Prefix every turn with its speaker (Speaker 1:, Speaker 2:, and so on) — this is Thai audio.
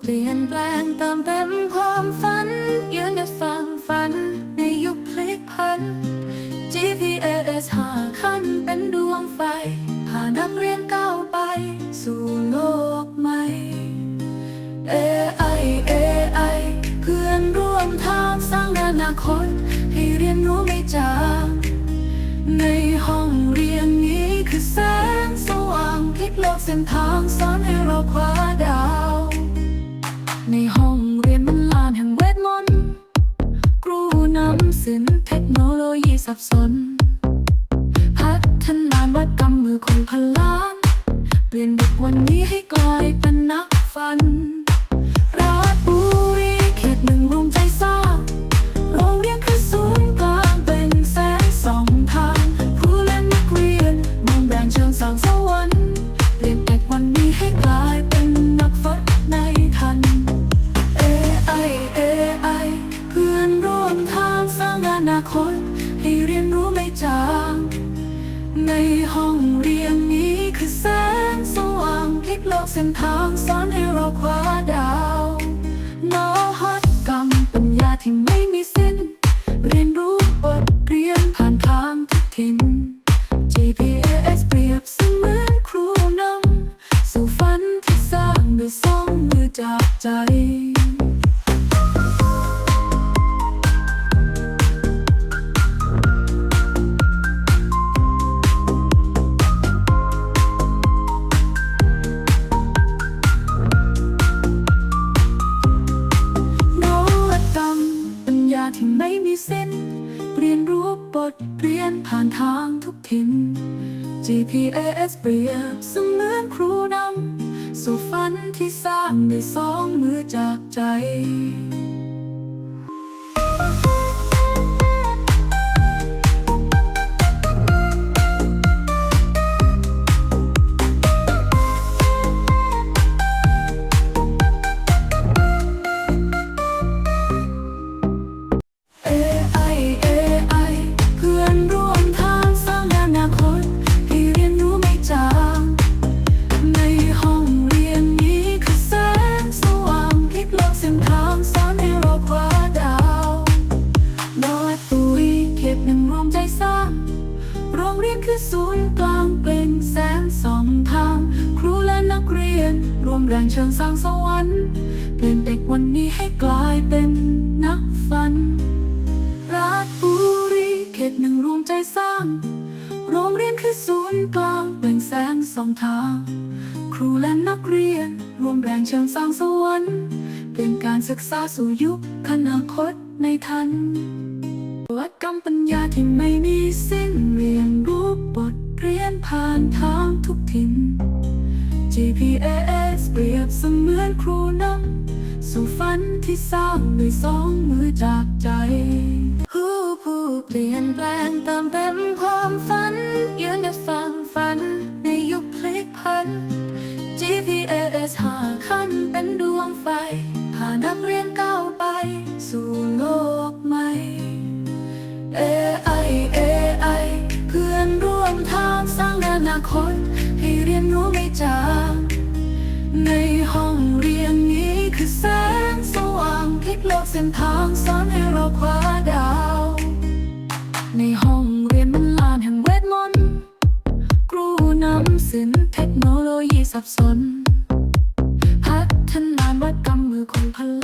Speaker 1: เปลี่ยนแปลงเติมเต็มความฝัน ยืนในฝังฝัน ในยุคพลิกผัน GPS หาขั้นเป็นดวงไฟพานักเรียนก้าวไป สู่โลกใหม่ AI AI เพื่อนร่วมทางสร้างอนาคต ให้เรียนรู้ไม่จางในห้องเรียนนี้คือแสงสว่างพลิกโลกเส้นทางสอนให้เราคว้าดาว สินเทคโนโลยีสับสน พัฒนาวัดกำมือคนพล้าน เปลี่ยนเด็กวันนี้ให้กลายเป็นนักฝัน กเส้นทางสอนให้เราคว้าดาว ที่ไม่มีสิ้น เรียนรู้บทเรียนผ่านทางทุกทิน GPS เปรียบเสมือนครูนำสู่ฝันที่สร้างด้วยสองมือจากใจ นกลางเป็นแสงสองทาง ครูและนักเรียนรวมแรงเชิงสร้างสวรรค์เปลี่ยนเด็กวันนี้ให้กลายเป็นนักฝัน ราชบุรีเขตหนึ่งรวมใจสร้าง โรงเรียนคือศูนย์กลางเป็นแสงสองทาง ครูและนักเรียนรวมแรงเชิงสร้างสวรรค์เป็นการศึกษาสู่ยุคอนาคตในทันวัดกรรมปัญญาที่ไม่มีสิ้นเรียนรู้บท เรียนผ่านทางทุกถิ่น GPS เปรียบเสมือนครูนำสู่ฝันที่สร้างด้วยสองมือจากใจ ผู้ผู้เปลี่ยนแปลงติมเต็มความฝันยืนในฝังฝันในยุคพลิกผัน GPS หาขั้นเป็นดวงไฟพานนักเรียน จาในห้องเรียนนี้คือแสงสว่างพลิกโลกเส้นทางสอนให้เราคว้าดาว ในห้องเรียนมันลานแห่งเวทมนต์ครูนำศิลป์เทคโนโลยีสับสน พัฒนาวัดกำมือคงพล้า